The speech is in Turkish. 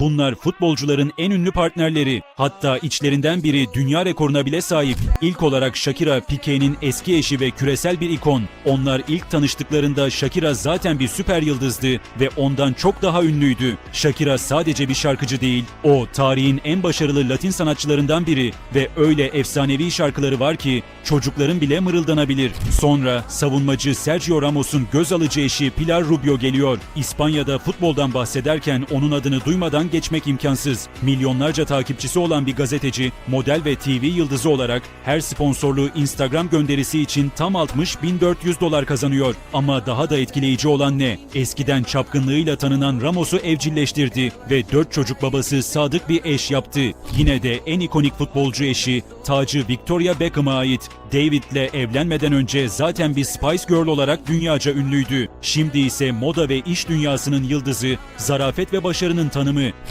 Bunlar futbolcuların en ünlü partnerleri. Hatta içlerinden biri dünya rekoruna bile sahip. İlk olarak Shakira, Piqué'nin eski eşi ve küresel bir ikon. Onlar ilk tanıştıklarında Shakira zaten bir süper yıldızdı ve ondan çok daha ünlüydü. Shakira sadece bir şarkıcı değil, o tarihin en başarılı Latin sanatçılarından biri ve öyle efsanevi şarkıları var ki çocukların bile mırıldanabilir. Sonra savunmacı Sergio Ramos'un göz alıcı eşi Pilar Rubio geliyor. İspanya'da futboldan bahsederken onun adını duymadan geçmek imkansız. Milyonlarca takipçisi olan bir gazeteci, model ve TV yıldızı olarak her sponsorluğu Instagram gönderisi için tam 60 1400 dolar kazanıyor. Ama daha da etkileyici olan ne? Eskiden çapkınlığıyla tanınan Ramos'u evcilleştirdi ve 4 çocuk babası sadık bir eş yaptı. Yine de en ikonik futbolcu eşi, tacı Victoria Beckham'a ait. David'le evlenmeden önce zaten bir Spice Girl olarak dünyaca ünlüydü. Şimdi ise moda ve iş dünyasının yıldızı, zarafet ve başarının tanımı.